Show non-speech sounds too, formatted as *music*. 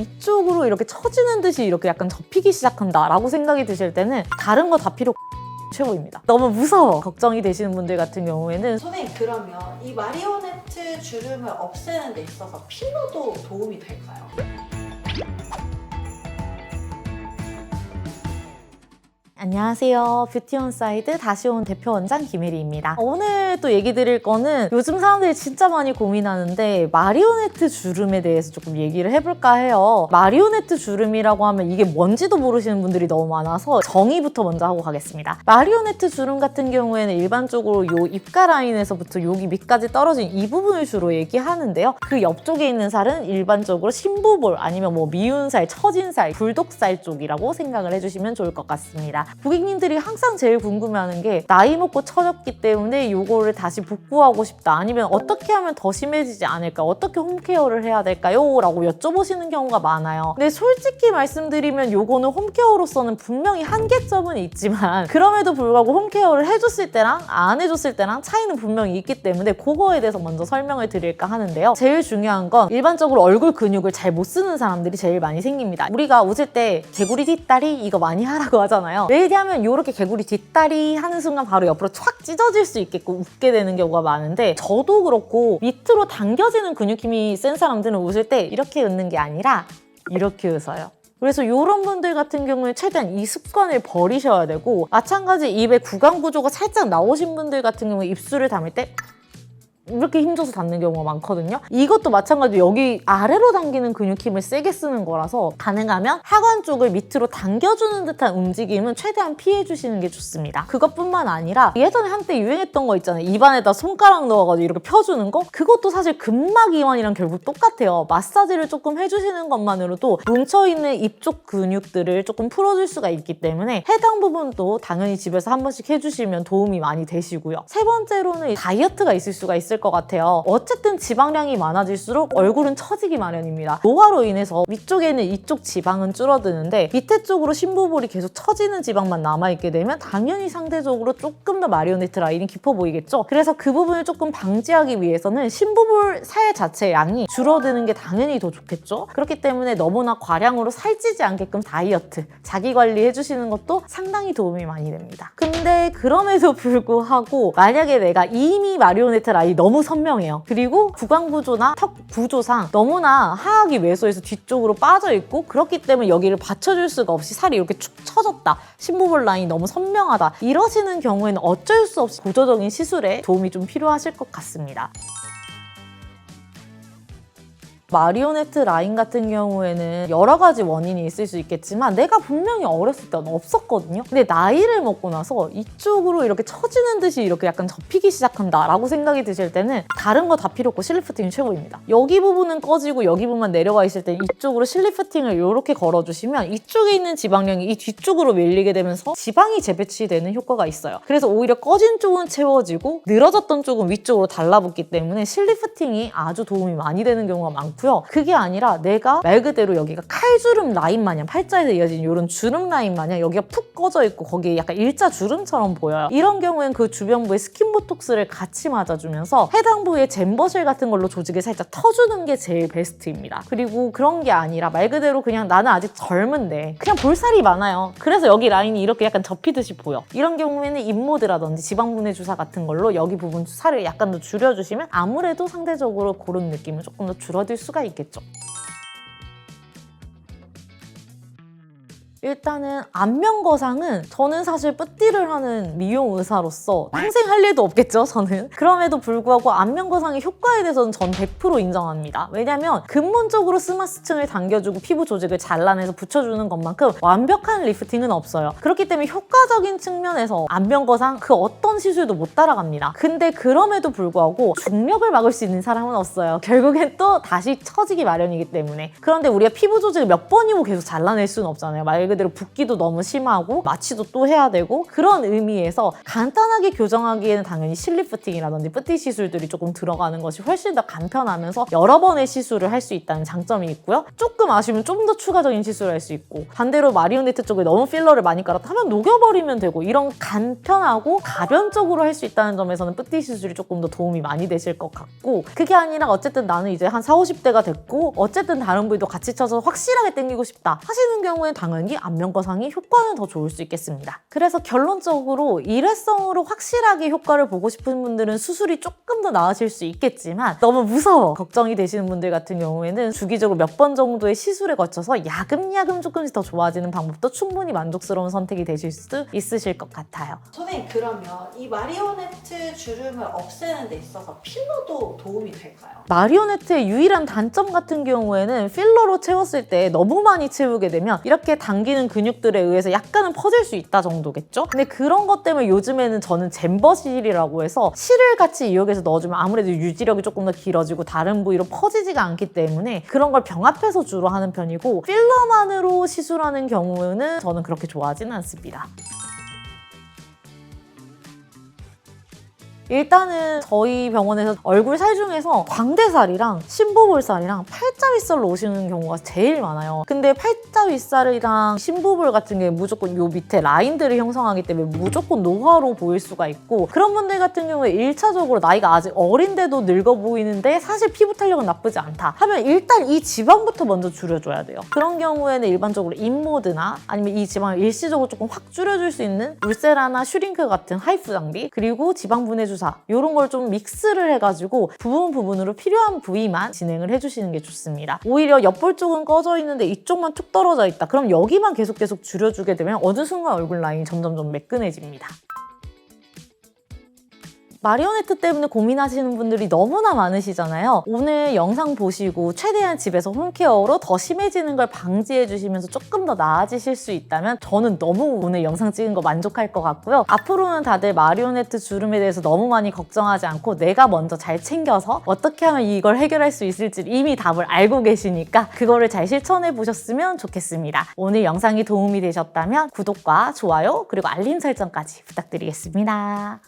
이쪽으로 이렇게 처지는 듯이 이렇게 약간 접히기 시작한다라고 생각이 드실 때는 다른 거 다 필요 *laughs* 최고입니다. 너무 무서워 걱정이 되시는 분들 같은 경우에는 선생님 그러면 이 마리오네트 주름을 없애는 데 있어서 필러도 도움이 될까요? 안녕하세요. 뷰티 온 사이드 다시 온 대표 원장 김혜리입니다. 오늘 또 얘기 드릴 거는 요즘 사람들이 진짜 많이 고민하는데 마리오네트 주름에 대해서 조금 얘기를 해볼까 해요. 마리오네트 주름이라고 하면 이게 뭔지도 모르시는 분들이 너무 많아서 정의부터 먼저 하고 가겠습니다. 마리오네트 주름 같은 경우에는 일반적으로 요 입가 라인에서부터 여기 밑까지 떨어진 이 부분을 주로 얘기하는데요. 그 옆쪽에 있는 살은 일반적으로 심부볼 아니면 뭐 미운살, 처진살, 불독살 쪽이라고 생각을 해주시면 좋을 것 같습니다. 고객님들이 항상 제일 궁금해하는 게 나이 먹고 처졌기 때문에 이거를 다시 복구하고 싶다. 아니면 어떻게 하면 더 심해지지 않을까? 어떻게 홈케어를 해야 될까요? 라고 여쭤보시는 경우가 많아요. 근데 솔직히 말씀드리면 이거는 홈케어로서는 분명히 한계점은 있지만 *laughs* 그럼에도 불구하고 홈케어를 해줬을 때랑 안 해줬을 때랑 차이는 분명히 있기 때문에 그거에 대해서 먼저 설명을 드릴까 하는데요. 제일 중요한 건 일반적으로 얼굴 근육을 잘 못 쓰는 사람들이 제일 많이 생깁니다. 우리가 웃을 때 개구리 뒷다리 이거 많이 하라고 하잖아요. 왜 냐하면 이렇게 개구리 뒷다리 하는 순간 바로 옆으로 촥 찢어질 수 있게끔 웃게 되는 경우가 많은데 저도 그렇고 밑으로 당겨지는 근육 힘이 센 사람들은 웃을 때 이렇게 웃는 게 아니라 이렇게 웃어요. 그래서 이런 분들 같은 경우에 최대한 이 습관을 버리셔야 되고 마찬가지 입의 구강 구조가 살짝 나오신 분들 같은 경우에 입술을 담을 때 이렇게 힘줘서 닿는 경우가 많거든요. 이것도 마찬가지로 여기 아래로 당기는 근육 힘을 세게 쓰는 거라서 가능하면 하관 쪽을 밑으로 당겨주는 듯한 움직임은 최대한 피해주시는 게 좋습니다. 그것뿐만 아니라 예전에 한때 유행했던 거 있잖아요. 입안에다 손가락 넣어가지고 이렇게 펴주는 거? 그것도 사실 근막 이완이랑 결국 똑같아요. 마사지를 조금 해주시는 것만으로도 뭉쳐있는 입 쪽 근육들을 조금 풀어줄 수가 있기 때문에 해당 부분도 당연히 집에서 한 번씩 해주시면 도움이 많이 되시고요. 세 번째로는 다이어트가 있을 수가 있을 것 같아요. 어쨌든 지방량이 많아질수록 얼굴은 처지기 마련입니다. 노화로 인해서 위쪽에는 이쪽 지방은 줄어드는데 밑에 쪽으로 심부볼이 계속 처지는 지방만 남아있게 되면 당연히 상대적으로 조금 더 마리오네트 라인이 깊어 보이겠죠? 그래서 그 부분을 조금 방지하기 위해서는 심부볼 살 자체의 양이 줄어드는 게 당연히 더 좋겠죠? 그렇기 때문에 너무나 과량으로 살찌지 않게끔 다이어트, 자기 관리 해주시는 것도 상당히 도움이 많이 됩니다. 근데 그럼에도 불구하고 만약에 내가 이미 마리오네트 라인이 너무 선명해요. 그리고 구강 구조나 턱 구조상 너무나 하악이 왜소해서 뒤쪽으로 빠져 있고 그렇기 때문에 여기를 받쳐줄 수가 없이 살이 이렇게 축 처졌다. 심부볼 라인이 너무 선명하다. 이러시는 경우에는 어쩔 수 없이 보조적인 시술에 도움이 좀 필요하실 것 같습니다. 마리오네트 라인 같은 경우에는 여러 가지 원인이 있을 수 있겠지만 내가 분명히 어렸을 때는 없었거든요. 근데 나이를 먹고 나서 이쪽으로 이렇게 처지는 듯이 이렇게 약간 접히기 시작한다라고 생각이 드실 때는 다른 거 다 필요 없고 실리프팅이 최고입니다. 여기 부분은 꺼지고 여기 부분만 내려가 있을 때 이쪽으로 실리프팅을 이렇게 걸어주시면 이쪽에 있는 지방량이 이 뒤쪽으로 밀리게 되면서 지방이 재배치되는 효과가 있어요. 그래서 오히려 꺼진 쪽은 채워지고 늘어졌던 쪽은 위쪽으로 달라붙기 때문에 실리프팅이 아주 도움이 많이 되는 경우가 많고 많고요. 그게 아니라 내가 말 그대로 여기가 칼주름 라인 마냥 팔자에서 이어진 이런 주름 라인 마냥 여기가 푹 꺼져 있고 거기에 약간 일자 주름처럼 보여요. 이런 경우엔 그 주변부에 스킨 보톡스를 같이 맞아주면서 해당 부위에 잼버실 같은 걸로 조직을 살짝 터주는 게 제일 베스트입니다. 그리고 그런 게 아니라 말 그대로 그냥 나는 아직 젊은데 그냥 볼살이 많아요. 그래서 여기 라인이 이렇게 약간 접히듯이 보여. 이런 경우에는 인모드라든지 지방분해 주사 같은 걸로 여기 부분 살을 약간 더 줄여주시면 아무래도 상대적으로 그런 느낌은 조금 더 줄어들 수 수가 있겠죠. 일단은 안면 거상은 저는 사실 뿌띠를 하는 미용 의사로서 평생 할 일도 없겠죠 저는. *laughs* 그럼에도 불구하고 안면 거상의 효과에 대해서는 전 100% 인정합니다. 왜냐면 근본적으로 스마스층을 당겨주고 피부 조직을 잘라내서 붙여주는 것만큼 완벽한 리프팅은 없어요. 그렇기 때문에 효과적인 측면에서 안면 거상 그 어떤 시술도 못 따라갑니다. 근데 그럼에도 불구하고 중력을 막을 수 있는 사람은 없어요. 결국엔 또 다시 처지기 마련이기 때문에. 그런데 우리가 피부 조직을 몇 번이고 계속 잘라낼 수는 없잖아요. 말 그대로 붓기도 너무 심하고 마취도 또 해야 되고 그런 의미에서 간단하게 교정하기에는 당연히 실리프팅이라든지 뿌띠 시술들이 조금 들어가는 것이 훨씬 더 간편하면서 여러 번의 시술을 할 수 있다는 장점이 있고요. 조금 아쉬우면 좀 더 추가적인 시술을 할 수 있고 반대로 마리오네트 쪽에 너무 필러를 많이 깔았다면 녹여버리면 되고 이런 간편하고 가변적으로 할 수 있다는 점에서는 뿌띠 시술이 조금 더 도움이 많이 되실 것 같고 그게 아니라 어쨌든 나는 이제 한 4, 50대가 됐고 어쨌든 다른 부위도 같이 쳐서 확실하게 당기고 싶다 하시는 경우엔 당연히 안면거상이 효과는 더 좋을 수 있겠습니다. 그래서 결론적으로 일회성으로 확실하게 효과를 보고 싶은 분들은 수술이 조금 더 나으실 수 있겠지만 너무 무서워 걱정이 되시는 분들 같은 경우에는 주기적으로 몇 번 정도의 시술에 거쳐서 야금야금 조금씩 더 좋아지는 방법도 충분히 만족스러운 선택이 되실 수 있으실 것 같아요. 선생님 그러면 이 마리오네트 주름을 없애는 데 있어서 필러도 도움이 될까요? 마리오네트의 유일한 단점 같은 경우에는 필러로 채웠을 때 너무 많이 채우게 되면 이렇게 당기 는 근육들에 의해서 약간은 퍼질 수 있다 정도겠죠? 근데 그런 것 때문에 요즘에는 저는 잼버실이라고 해서 실을 같이 이용해서 넣어주면 아무래도 유지력이 조금 더 길어지고 다른 부위로 퍼지지가 않기 때문에 그런 걸 병합해서 주로 하는 편이고 필러만으로 시술하는 경우는 저는 그렇게 좋아하지는 않습니다. 일단은 저희 병원에서 얼굴 살 중에서 광대살이랑 심부볼살이랑 팔자윗살로 오시는 경우가 제일 많아요. 근데 팔자윗살이랑 심부볼 같은 게 무조건 요 밑에 라인들을 형성하기 때문에 무조건 노화로 보일 수가 있고 그런 분들 같은 경우에 1차적으로 나이가 아직 어린데도 늙어 보이는데 사실 피부 탄력은 나쁘지 않다 하면 일단 이 지방부터 먼저 줄여줘야 돼요. 그런 경우에는 일반적으로 인모드나 아니면 이 지방을 일시적으로 조금 확 줄여줄 수 있는 울세라나 슈링크 같은 하이프 장비 그리고 지방 분해 주사 이런 걸 좀 믹스를 해가지고 부분 부분으로 필요한 부위만 진행을 해주시는 게 좋습니다. 오히려 옆볼 쪽은 꺼져 있는데 이쪽만 툭 떨어져 있다. 그럼 여기만 계속 계속 줄여주게 되면 어느 순간 얼굴 라인이 점점점 매끈해집니다. 마리오네트 때문에 고민하시는 분들이 너무나 많으시잖아요. 오늘 영상 보시고 최대한 집에서 홈케어로 더 심해지는 걸 방지해 주시면서 조금 더 나아지실 수 있다면 저는 너무 오늘 영상 찍은 거 만족할 것 같고요. 앞으로는 다들 마리오네트 주름에 대해서 너무 많이 걱정하지 않고 내가 먼저 잘 챙겨서 어떻게 하면 이걸 해결할 수 있을지 이미 답을 알고 계시니까 그거를 잘 실천해 보셨으면 좋겠습니다. 오늘 영상이 도움이 되셨다면 구독과 좋아요 그리고 알림 설정까지 부탁드리겠습니다.